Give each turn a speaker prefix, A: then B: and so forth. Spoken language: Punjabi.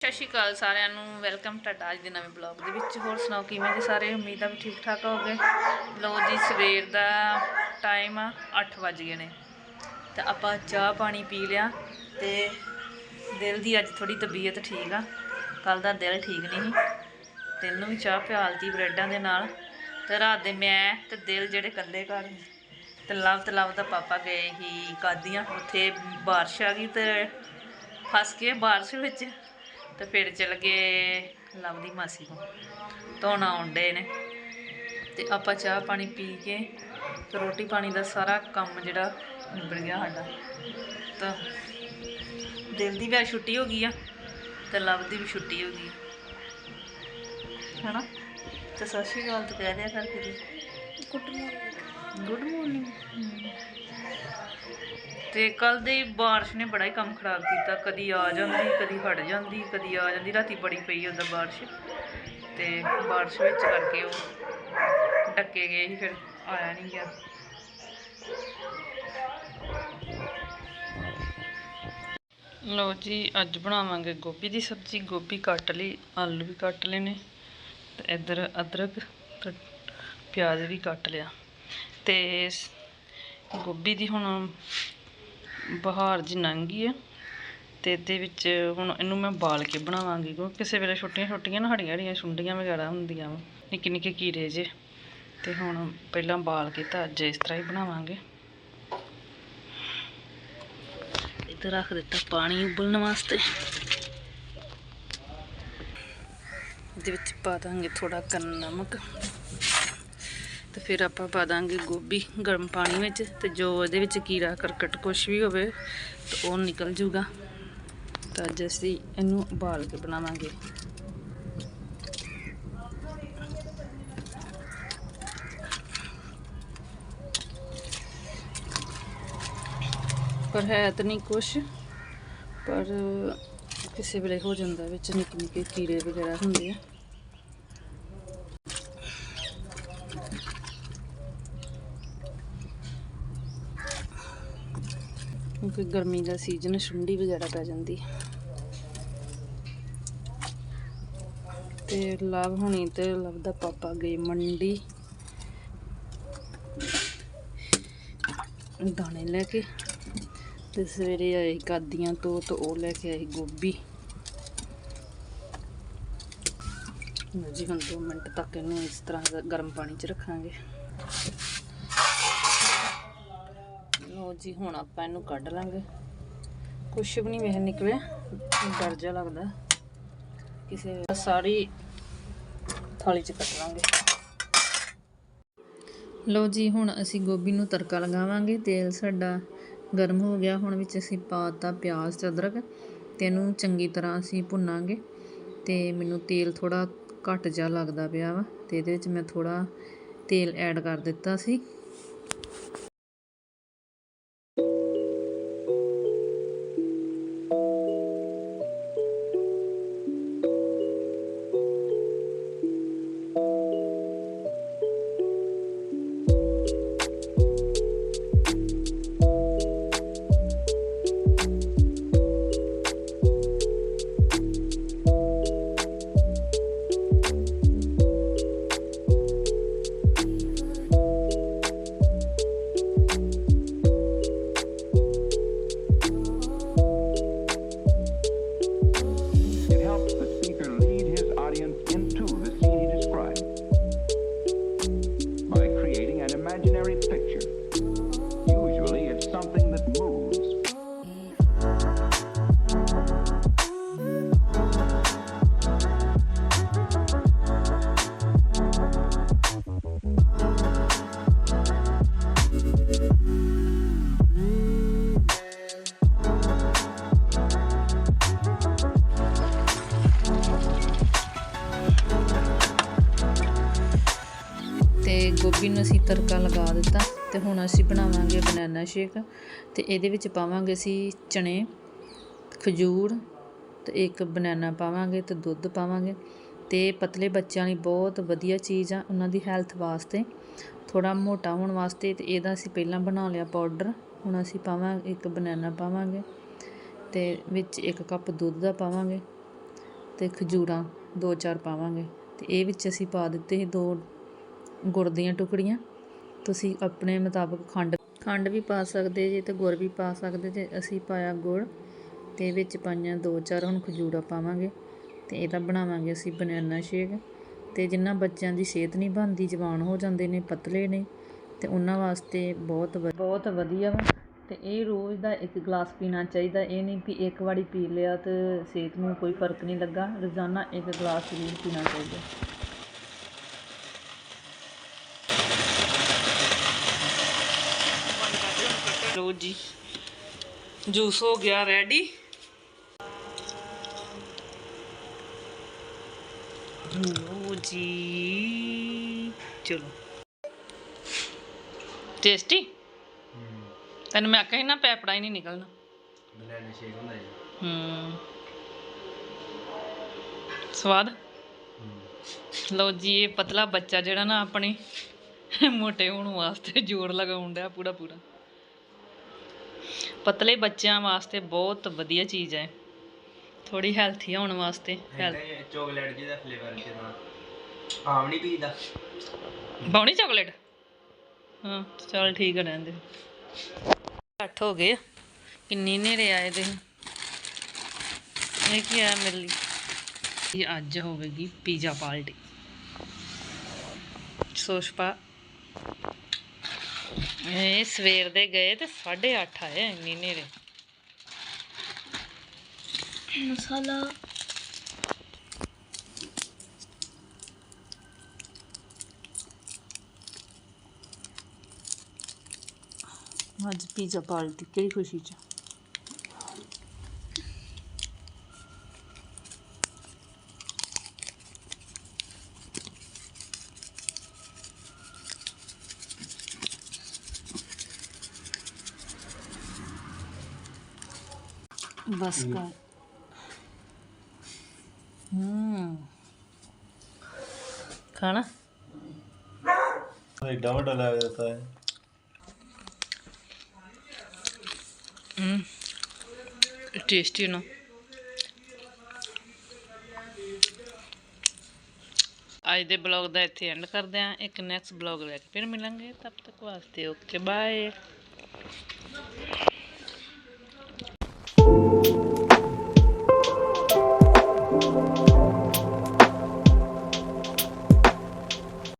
A: ਸਤਿ ਸ਼੍ਰੀ ਅਕਾਲ ਸਾਰਿਆਂ ਨੂੰ, ਵੈਲਕਮ ਤੁਹਾਡਾ ਅੱਜ ਦੇ ਨਵੇਂ ਬਲੌਗ ਦੇ ਵਿੱਚ। ਹੋਰ ਸੁਣਾਓ, ਕਿਵੇਂ ਜੀ ਸਾਰੇ? ਉਮੀਦ ਆ ਵੀ ਠੀਕ ਠਾਕ ਹੋਗੇ ਲਓ ਜੀ, ਸਵੇਰ ਦਾ ਟਾਈਮ ਆ 8 ਵਜ ਗਏ ਨੇ। ਤੇ ਆਪਾਂ ਚਾਹ ਪਾਣੀ ਪੀ ਲਿਆ ਤੇ ਦਿਲ ਦੀ ਅੱਜ ਥੋੜੀ ਤਬੀਅਤ ਠੀਕ ਆ। ਕੱਲ ਦਾ ਦਿਲ ਠੀਕ ਨਹੀਂ ਸੀ। ਦਿਲ ਨੂੰ ਵੀ ਚਾਹ ਪਿਆਲਤੀ ਬ੍ਰੈਡਾਂ ਦੇ ਨਾਲ। ਤੇ ਰਾਤ ਦੇ ਮੈਂ ਤੇ ਦਿਲ ਜਿਹੜੇ ਇਕੱਲੇ ਘਰ ਸੀ। ਤੇ ਲਵ ਤੇ ਲਵ ਦਾ ਪਾਪਾ ਗਏ ਹੀ ਕਾਦੀਆਂ। ਉੱਥੇ ਬਾਰਿਸ਼ ਆ ਗਈ ਤੇ ਫਸ ਕੇ ਬਾਰਿਸ਼ ਵਿੱਚ। ਤੇ ਫਿਰ ਚਲ ਗਏ ਲਵ ਦੀ ਮਾਸੀ ਕੋਲ। ਧੋਣਾ ਆਉਂਦੇ ਨੇ। ਤੇ ਆਪਾਂ ਚਾਹ ਪਾਣੀ ਪੀ ਕੇ ਤੇ ਰੋਟੀ ਪਾਣੀ ਦਾ ਸਾਰਾ ਕੰਮ ਜਿਹੜਾ ਨਿਬੜ ਗਿਆ ਸਾਡਾ। ਤਾਂ ਦਿਲ ਦੀ ਵੀ ਛੁੱਟੀ ਹੋ ਗਈ ਆ ਤੇ ਲਵ ਦੀ ਵੀ ਛੁੱਟੀ ਹੋ ਗਈ। ਆ। ਹੈਨਾ? ਤੇ ਸਤਿ ਸ਼੍ਰੀ ਅਕਾਲ ਤੇ ਕਹਿ ਦਿਆ ਕਰਕੇ ਜੀ ਗੁੱਡ ਮਾਰਨਿੰਗ ਤੇ ਕੱਲ ਦੀ ਬਾਰਿਸ਼ ਨੇ ਬੜਾ ਹੀ ਕੰਮ ਖਰਾਬ ਕੀਤਾ। ਕਦੀ ਆ ਜਾਂਦੀ, ਕਦੀ ਹਟ ਜਾਂਦੀ, ਕਦੀ ਆ ਜਾਂਦੀ। ਰਾਤੀ ਬੜੀ ਪਈ ਉਹਦਾ ਬਾਰਿਸ਼। ਤੇ ਬਾਰਿਸ਼ ਵਿੱਚ ਕਰਕੇ ਉਹ ਡੱਕੇ ਗਏ ਸੀ, ਫਿਰ ਆਇਆ ਨਹੀਂ ਗਿਆ। ਲੋ ਜੀ, ਅੱਜ ਬਣਾਵਾਂਗੇ ਗੋਭੀ ਦੀ ਸਬਜ਼ੀ। ਗੋਭੀ ਕੱਟ ਲਈ, ਆਲੂ ਵੀ ਕੱਟ ਲਏ ਨੇ ਤੇ ਇੱਧਰ ਅਦਰਕ ਤੇ ਪਿਆਜ਼ ਵੀ ਕੱਟ ਲਿਆ। ਤੇ ਗੋਭੀ ਦੀ ਹੁਣ ਬਹਾਰ ਜੀ ਲੰਘ ਗਈ ਹੈ ਤੇ ਇਹਦੇ ਵਿੱਚ ਹੁਣ ਇਹਨੂੰ ਮੈਂ ਬਾਲ ਕੇ ਬਣਾਵਾਂਗੀ, ਕਿਉਂਕਿ ਕਿਸੇ ਵੇਲੇ ਛੋਟੀਆਂ ਛੋਟੀਆਂ ਨਾ ਹੜੀਆਂ ਹੜੀਆਂ ਸੁੰਡੀਆਂ ਵਗੈਰਾ ਹੁੰਦੀਆਂ ਵਾ ਨਿੱਕੇ ਨਿੱਕੇ ਕੀੜੇ ਜੇ, ਤੇ ਹੁਣ ਪਹਿਲਾਂ ਬਾਲ ਕੇ ਤਾਂ ਅੱਜ ਇਸ ਤਰ੍ਹਾਂ ਹੀ ਬਣਾਵਾਂਗੇ। ਇੱਧਰ ਰੱਖ ਦਿੱਤਾ ਪਾਣੀ ਉਬਲਣ ਵਾਸਤੇ। ਇਹਦੇ ਵਿੱਚ ਪਾ ਦਾਂਗੇ ਥੋੜਾ ਕੰਨ ਨਮਕ ਤੇ ਫਿਰ ਆਪਾਂ ਪਾ ਦਾਂਗੇ ਗੋਭੀ ਗਰਮ ਪਾਣੀ ਵਿੱਚ ਤੇ ਜੋ ਇਹਦੇ ਵਿੱਚ ਕੀੜਾ, ਕਰਕਟ ਕੁਛ ਵੀ ਹੋਵੇ, ਤੇ ਉਹ ਨਿਕਲ ਜੂਗਾ। ਤਾਂ ਅੱਜ ਅਸੀਂ ਇਹਨੂੰ ਉਬਾਲ ਕੇ ਬਣਾਵਾਂਗੇ। ਪਰ ਹੈ ਤਾਂ ਨਹੀਂ ਕੁਛ, ਪਰ ਕਿਸੇ ਵੇਲੇ ਹੋ ਜਾਂਦਾ ਵਿੱਚ ਨਿੱਕੇ ਨਿੱਕੇ ਕੀੜੇ ਵਗੈਰਾ ਹੁੰਦੇ ਆ। ਕਿਉਂਕਿ ਗਰਮੀ ਦਾ ਸੀਜ਼ਨ ਸੁੰਡੀ ਵਗੈਰਾ ਪੈ ਜਾਂਦੀ ਤੇ ਲਵ ਹੁਣੀ ਤੇ ਲਵ ਦਾ ਪਾਪਾ ਗਏ ਮੰਡੀ। ਦਾਣੇ ਲੈ ਕੇ ਤੇ ਸਵੇਰੇ ਆਏ ਕਾਦੀਆਂ ਤੋਂ ਤੇ ਉਹ ਲੈ ਕੇ ਆਏ ਗੋਭੀ। ਜੀ, ਹੁਣ 2 ਮਿੰਟ ਤੱਕ ਇਹਨੂੰ ਇਸ ਤਰ੍ਹਾਂ ਗਰਮ ਪਾਣੀ 'ਚ ਰੱਖਾਂਗੇ ਲੋ ਜੀ, ਹੁਣ ਆਪਾਂ ਇਹਨੂੰ ਕੱਢ ਲਾਂਗੇ। ਕੁਛ ਵੀ ਨਹੀਂ ਵੇਖ ਨਿਕਲਿਆ। ਡਰ ਜਾ ਲੱਗਦਾ। ਕਿਸੇ ਸਾਰੀ ਥਾਲੀ 'ਚ ਕੱਟ ਲਾਂਗੇ। ਲਓ ਜੀ, ਹੁਣ ਅਸੀਂ ਗੋਭੀ ਨੂੰ ਤੜਕਾ ਲਗਾਵਾਂਗੇ। ਤੇਲ ਸਾਡਾ ਗਰਮ ਹੋ ਗਿਆ। ਹੁਣ ਵਿੱਚ ਅਸੀਂ ਪਾਤਾ ਪਿਆਜ਼ ਤੇ ਅਦਰਕ ਤੇ ਇਹਨੂੰ ਚੰਗੀ ਤਰ੍ਹਾਂ ਅਸੀਂ ਭੁੰਨਾਂਗੇ। ਤੇ ਮੈਨੂੰ ਤੇਲ ਥੋੜਾ ਘੱਟ ਜਾ ਲੱਗਦਾ ਪਿਆ ਵਾ ਤੇ ਇਹਦੇ ਵਿੱਚ ਮੈਂ ਥੋੜਾ ਤੇਲ ਐਡ ਕਰ ਦਿੱਤਾ ਸੀ। ਗੋਭੀ ਨੂੰ ਅਸੀਂ ਤੜਕਾ ਲਗਾ ਦਿੱਤਾ ਤੇ ਹੁਣ ਅਸੀਂ ਬਣਾਵਾਂਗੇ ਬਨਾਨਾ ਸ਼ੇਕ ਤੇ ਇਹਦੇ ਵਿੱਚ ਪਾਵਾਂਗੇ ਅਸੀਂ ਚਣੇ ਖਜੂਰ ਤੇ ਇੱਕ ਬਨਾਨਾ ਪਾਵਾਂਗੇ ਤੇ ਦੁੱਧ ਪਾਵਾਂਗੇ ਤੇ ਪਤਲੇ ਬੱਚਿਆਂ ਲਈ ਬਹੁਤ ਵਧੀਆ ਚੀਜ਼ ਆ ਉਹਨਾਂ ਦੀ ਹੈਲਥ ਵਾਸਤੇ। ਥੋੜਾ ਮੋਟਾ ਹੋਣ ਵਾਸਤੇ ਤੇ ਇਹਦਾ ਅਸੀਂ ਪਹਿਲਾਂ ਬਣਾ ਲਿਆ ਪਾਊਡਰ, ਹੁਣ ਅਸੀਂ ਪਾਵਾਂਗੇ, ਇੱਕ ਬਨਾਨਾ ਪਾਵਾਂਗੇ ਤੇ ਵਿੱਚ ਇੱਕ ਕੱਪ ਦੁੱਧ ਦਾ ਪਾਵਾਂਗੇ ਤੇ ਖਜੂਰਾਂ ਦੋ ਚਾਰ ਪਾਵਾਂਗੇ ਤੇ ਇਹ ਵਿੱਚ ਅਸੀਂ ਪਾ ਦਿੱਤੇ ਸੀ ਦੋ ਗੁੜ ਦੀਆਂ ਟੁਕੜੀਆਂ। ਤੁਸੀਂ ਆਪਣੇ ਮੁਤਾਬਕ ਖੰਡ ਖੰਡ ਵੀ ਪਾ ਸਕਦੇ ਜੇ ਤੇ ਗੁੜ ਵੀ ਪਾ ਸਕਦੇ ਜੇ। ਅਸੀਂ ਪਾਇਆ ਗੁੜ ਤੇ ਵਿੱਚ ਪਾਈਆਂ ਦੋ ਚਾਰ, ਹੁਣ ਖਜੂਰਾਂ ਪਾਵਾਂਗੇ ਤੇ ਇਹਦਾ ਬਣਾਵਾਂਗੇ ਅਸੀਂ ਬਨਾਨਾ ਸ਼ੇਕ। ਤੇ ਜਿਨ੍ਹਾਂ ਬੱਚਿਆਂ ਦੀ ਸਿਹਤ ਨਹੀਂ ਬਣਦੀ, ਜਵਾਨ ਹੋ ਜਾਂਦੇ ਨੇ, ਪਤਲੇ ਨੇ, ਤੇ ਉਹਨਾਂ ਵਾਸਤੇ ਬਹੁਤ ਵ- ਬਹੁਤ ਵਧੀਆ ਵਾ। ਤੇ ਇਹ ਰੋਜ਼ ਦਾ ਇੱਕ ਗਲਾਸ ਪੀਣਾ ਚਾਹੀਦਾ। ਇਹ ਨਹੀਂ ਕਿ ਇੱਕ ਵਾਰੀ ਪੀ ਲਿਆ ਤੇ ਸਿਹਤ ਨੂੰ ਕੋਈ ਫ਼ਰਕ ਨਹੀਂ ਲੱਗਾ। ਰੋਜ਼ਾਨਾ ਇੱਕ ਗਲਾਸ ਜ਼ਰੂਰ ਪੀਣਾ ਚਾਹੀਦਾ। ਲੋ ਜੀ। ਜੂਸ ਹੋ ਗਿਆ ਰੈਡੀ ਲੋ ਜੀ। ਚਲੋ। ਟੇਸਟੀ ਤੈਨੂੰ ਮੈਂ ਆਖਿਆ ਸੀ ਨਾ ਪੈਪੜਾ ਹੀ ਨਹੀਂ ਨਿਕਲਣਾ।
B: ਬਨਾਨਾ ਸ਼ੇਕ ਹੁੰਦਾ ਜੀ।
A: ਹੂੰ। ਸਵਾਦ? ਲਓ ਜੀ ਇਹ ਪਤਲਾ ਬੱਚਾ ਜਿਹੜਾ ਨਾ ਆਪਣੇ ਮੋਟੇ ਹੋਣ ਵਾਸਤੇ ਜੋਰ ਲਗਾਉਣ ਡਿਆ ਪੂਰਾ ਪੂਰਾ ਪਤਲੇ ਬੱਚਿਆਂ ਵਾਸਤੇ ਬਹੁਤ ਵਧੀਆ ਚੀਜ਼ ਹੈ। ਥੋੜੀ ਹੈਲਥੀ ਹੋਣ ਵਾਸਤੇ
B: ਚਾਕਲੇਟ ਜਿਹਦਾ ਫਲੇਵਰ ਜਿਹਦਾ ਆਮ ਨਹੀਂ ਪੀਦਾ
A: ਬਾਉਣੀ ਚਾਕਲੇਟ ਹਾਂ ਚਲ ਠੀਕ ਹੈ ਰਹਿਣ ਦੇ। ਅੱਠ ਹੋ ਗਏ। ਕਿੰਨੀ ਨੇੜੇ ਆਏ ਦੇ ਇਹ ਕੀ ਆ ਮੇਰੇ ਲਈ ਇਹ ਅੱਜ ਹੋਵੇਗੀ ਪੀਜ਼ਾ ਪਾਰਟੀ। ਸੋਸ਼ਪਾ ਇਹ ਸਵੇਰ ਦੇ ਗਏ ਤੇ 8:30 ਆਏ ਇੰਨੀ ਨੇੜੇ ਮਸਾਲਾ। ਅੱਜ ਪੀਜ਼ਾ ਪਾਰਟੀ ਕਿਹੜੀ ਖੁਸ਼ੀ ਚ? ਬਸ ਕਰ। ਹੂੰ। ਖਾਣਾ?
B: ਐਡਾ ਵੱਡਾ ਲੈ ਦਿੱਤਾ ਹੈ।
A: ਹੂੰ। ਟੇਸਟੀ ਨਾ। ਅੱਜ ਦੇ ਬਲੌਗ ਦਾ ਇੱਥੇ ਐਂਡ ਕਰਦੇ ਆਂ ਇੱਕ ਨੈਕਸਟ ਬਲੌਗ ਲੈ ਕੇ ਫਿਰ ਮਿਲਾਂਗੇ। ਤਬ ਤੱਕ ਵਾਸਤੇ ਓਕੇ ਬਾਏ।